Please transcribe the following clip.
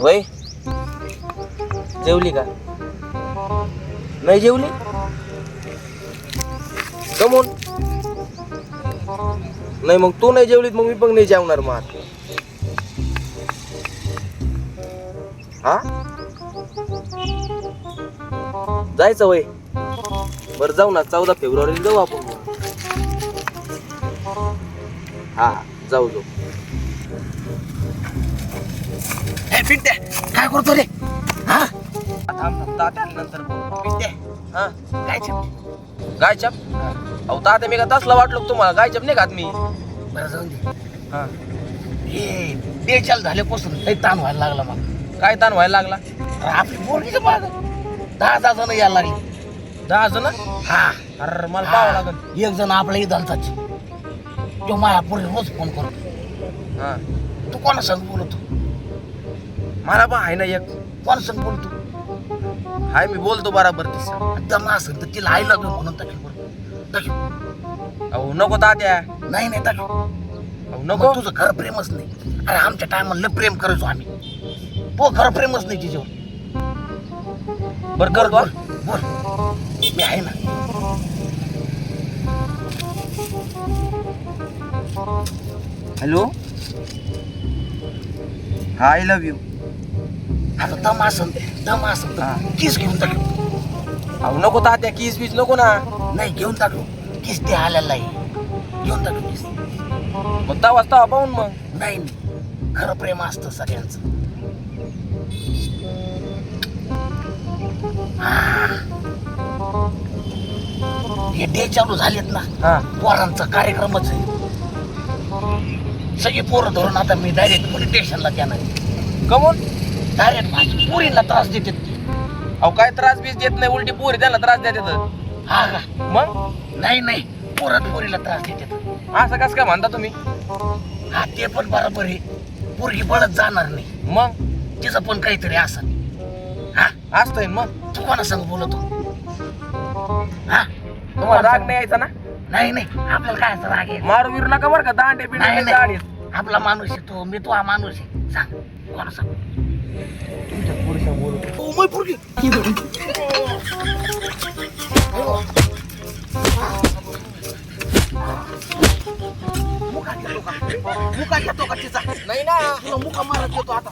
वय जेवली का? नाही जेवली? कमून नाही मग तू नाही जेवलीत मग मी पण नाही जेवणार मग हा? जायचं वय बरं जाऊ ना चौदा फेब्रुवारीला जाऊ आपण. हा जाऊ जाऊ. फिरते काय करतो रे? हा? नंतर. फिरते हा? काय अहो तात्या मी का तसला वाटलो का तुम्हाला? गायचप नाही खात मी. बरं जाऊन दे. हा. हे बेचाल झाल्यापासून लई ताण व्हायला लागला मग काय ताण व्हायला लागला? आपली पोरगीचं बाग दहा दहा जण यायला लागली दहा जण? हा. अरे मला पाहावं लागल. एक जण आपल्या इदांताच तो माझ्या पोरी रोज फोन करतो. हा. तू कोणा संग बोलतो? मला पण आहे ना एक संग बोलतो. हाय मी बोलतो बराबर तिचा. दम असेल तर तिला आई लागलो म्हणून बरं. दाखव अहो नको तात्या. नाही नाही दाखव अहो नको. तुझं घर प्रेमच नाही. अरे आमच्या टायमाला प्रेम करायचो आम्ही. तो घर प्रेमच नाही तिच्यावर. बरं करतो हा. बोल. मी आहे ना. हॅलो? आय लव्ह यू आता दम असन दम असन. तर किस घेऊन टाकू. अहो नको तात्या किस बीस नको ना. नाही घेऊन टाकू. किस ते आलेला आहे. घेऊन टाकू किस मग तवाच तवा पाहून मग. नाही नाही. खरं प्रेम असतं सगळ्यांचं. हा. हे डे चालू झालेत ना. हा. पोरांचा कार्यक्रमच आहे. सगळी पोरं धरून आता मी डायरेक्ट पोलीस स्टेशनला जाणार. कमून? डायरेक्ट माझी पोरीला त्रास देते अहो काय त्रास बीस देत नाही उलटी पोरी त्यांना त्रास देतात. हा का? मग? नाही नाही. पोरात पोरीला त्रास देते असं कसं काय म्हणता तुम्ही? हा ते पण बरोबर आहे. पोरगी बळत जाणार नाही. मग? तिचं पण काहीतरी असं. हा? असतंय मग? तू कोणा संग बोलतो? हा? तुम्हाला राग नाही यायचा ना? नाही नाही. आपल्याला काय असं राग आहे मारू बिरू नका बरं का दांडे नाही, बिंडे नाही. गाडीत आपला माणूस आहे तो मी तो हा माणूस आहे सांग कोणा सांग ओ, मै पोरगी. मुका घेतो का मुका घेतो का तिचा नाही ना तुला मुका मारत येतो आता